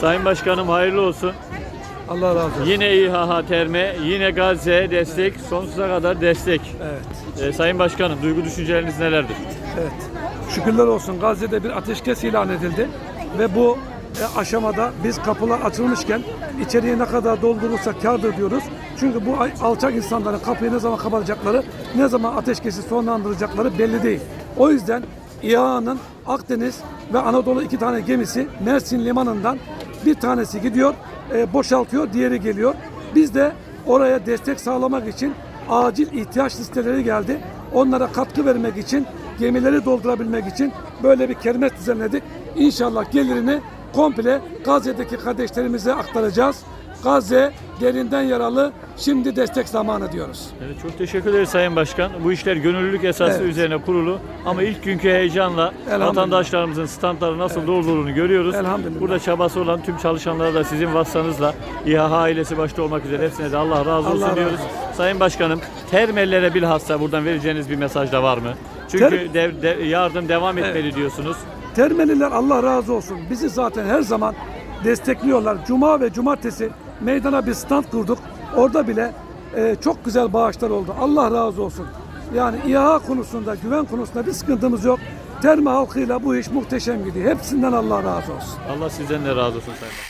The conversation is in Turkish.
Sayın Başkanım hayırlı olsun. Allah razı olsun. Yine İHH Terme, yine Gazze'ye destek, sonsuza kadar destek. Evet. Ee, Sayın Başkanım duygu düşünceleriniz nelerdir? Evet. Şükürler olsun Gazze'de bir ateşkes ilan edildi ve bu e, aşamada biz kapılar açılmışken içeriye ne kadar doldurursak kârdır diyoruz. Çünkü bu alçak insanların kapıyı ne zaman kapatacakları, ne zaman ateşkesi sonlandıracakları belli değil. O yüzden İHA'nın Akdeniz ve Anadolu iki tane gemisi Mersin limanından bir tanesi gidiyor, e, boşaltıyor, diğeri geliyor. Biz de oraya destek sağlamak için acil ihtiyaç listeleri geldi. Onlara katkı vermek için, gemileri doldurabilmek için böyle bir kermes düzenledik. İnşallah gelirini komple Gazze'deki kardeşlerimize aktaracağız. Gazze derinden yaralı, şimdi destek zamanı diyoruz. Evet, çok teşekkür ederiz Sayın Başkan. Bu işler gönüllülük esası Evet. üzerine kurulu ama ilk günkü heyecanla Elhamdülillah. vatandaşlarımızın standları nasıl doldurduğunu görüyoruz. Elhamdülillah. Burada çabası olan tüm çalışanlara da sizin vasıtanızla İHH ailesi başta olmak üzere hepsine de Allah razı olsun razı diyoruz. Sayın Başkanım, termellere bilhassa buradan vereceğiniz bir mesaj da var mı? Çünkü Ter- dev- de- yardım devam etmeli diyorsunuz. Termeliler Allah razı olsun. Bizi zaten her zaman destekliyorlar. Cuma ve cumartesi meydana bir stand kurduk. Orada bile e, çok güzel bağışlar oldu. Allah razı olsun. Yani İHA konusunda, güven konusunda bir sıkıntımız yok. Terme halkıyla bu iş muhteşem gidiyor. Hepsinden Allah razı olsun. Allah sizden de razı olsun Sayın.